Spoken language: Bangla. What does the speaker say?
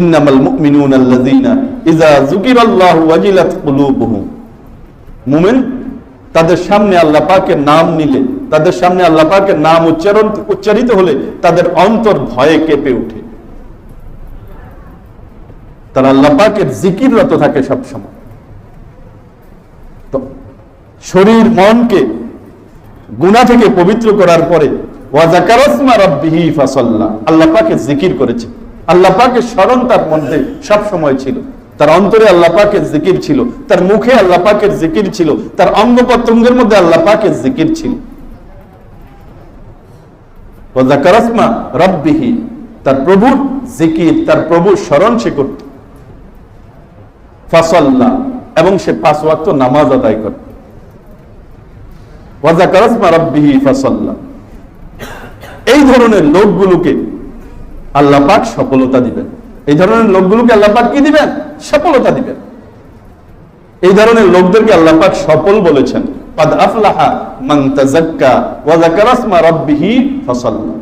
ইন্নামাল মুমিনুনা আল্লাযীনা ইযা যুকিরাল্লাহু ওয়াজিলাত কুলুবুহুম মুমিন, তাদের সামনে আল্লাহ পাকের নাম নিলে, তাদের সামনে আল্লাহ পাকের নাম উচ্চারণ, উচ্চারিত হলে তাদের অন্তর ভয়ে কেঁপে ওঠে। তারা আল্লাহ পাকের জিকিররত থাকে সবসময়। তো শরীর, মনকে গুনাহ থেকে পবিত্র করার পরে ওয়াজাকারসমা রাব্বিহি ফাসাল্লা, আল্লাহ জিকির করেছে আল্লাহ পাকের স্মরণ তার মধ্যে সব সময় ছিল। তার অন্তরে আল্লাহ পাকের জিকির ছিল। তার মুখে আল্লাহ পাকের জিকির ছিল। তার অঙ্গ প্রত্যঙ্গের মধ্যে আল্লাহ পাকের জিকির ছিল। তার প্রভুর জিকির, তার প্রভুর স্মরণ সে করত। ফাসাল্লা। এবং সে পাঁচ ওয়াক্ত নামাজ আদায় করত। ওয়াজাকারসমা রাব্বিহি ফাসাল্লা। এই ধরনের লোকগুলোকে আল্লাহ পাক সফলতা দিবেন এই ধরনের লোকগুলোকে আল্লাহ পাক কি দিবেন সফলতা দিবেন এই ধরনের লোকদেরকে আল্লাহ পাক সফল বলেছেন قد أفلح من تزكى وذكر اسم ربه فصلى